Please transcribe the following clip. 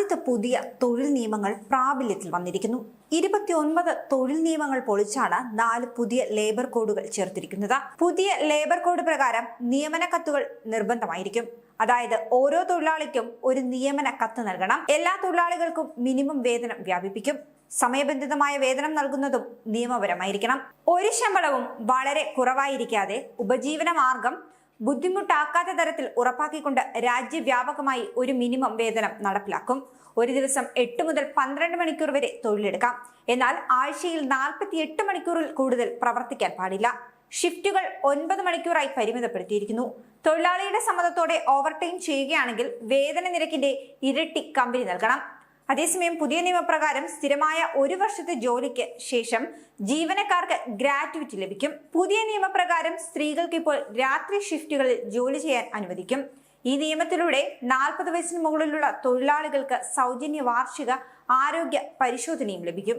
രാജ്യത്ത് പുതിയ തൊഴിൽ നിയമങ്ങൾ പ്രാബല്യത്തിൽ വന്നിരിക്കുന്നു. ഇരുപത്തിയൊൻപത് തൊഴിൽ നിയമങ്ങൾ പൊളിച്ചാണ് നാല് പുതിയ ലേബർ കോഡുകൾ ചേർത്തിരിക്കുന്നത്. പുതിയ ലേബർ കോഡ് പ്രകാരം നിയമന കത്തുകൾ നിർബന്ധമായിരിക്കും. അതായത് ഓരോ തൊഴിലാളിക്കും ഒരു നിയമന കത്ത് നൽകണം. എല്ലാ തൊഴിലാളികൾക്കും മിനിമം വേതനം വ്യാപിപ്പിക്കും. സമയബന്ധിതമായ വേതനം നൽകുന്നതും നിയമപരമായിരിക്കണം. ഒരു ശമ്പളവും വളരെ കുറവായിരിക്കാതെ ഉപജീവന മാർഗം ബുദ്ധിമുട്ടാക്കാത്ത തരത്തിൽ ഉറപ്പാക്കിക്കൊണ്ട് രാജ്യവ്യാപകമായി ഒരു മിനിമം വേതനം നടപ്പിലാക്കും. ഒരു ദിവസം എട്ട് മുതൽ പന്ത്രണ്ട് മണിക്കൂർ വരെ തൊഴിലെടുക്കാം. എന്നാൽ ആഴ്ചയിൽ നാൽപ്പത്തി എട്ട് മണിക്കൂറിൽ കൂടുതൽ പ്രവർത്തിക്കാൻ പാടില്ല. ഷിഫ്റ്റുകൾ ഒൻപത് മണിക്കൂറായി പരിമിതപ്പെടുത്തിയിരിക്കുന്നു. തൊഴിലാളിയുടെ സമ്മതത്തോടെ ഓവർടൈം ചെയ്യുകയാണെങ്കിൽ വേതന നിരക്കിന്റെ ഇരട്ടി കമ്പനി നൽകണം. അതേസമയം പുതിയ നിയമപ്രകാരം സ്ഥിരമായ ഒരു വർഷത്തെ ജോലിക്ക് ശേഷം ജീവനക്കാർക്ക് ഗ്രാറ്റുവിറ്റി ലഭിക്കും. പുതിയ നിയമപ്രകാരം സ്ത്രീകൾക്ക് ഇപ്പോൾ രാത്രി ഷിഫ്റ്റുകളിൽ ജോലി ചെയ്യാൻ അനുവദിക്കും. ഈ നിയമത്തിലൂടെ നാൽപ്പത് വയസ്സിന് മുകളിലുള്ള തൊഴിലാളികൾക്ക് സൗജന്യ വാർഷിക ആരോഗ്യ പരിശോധനയും ലഭിക്കും.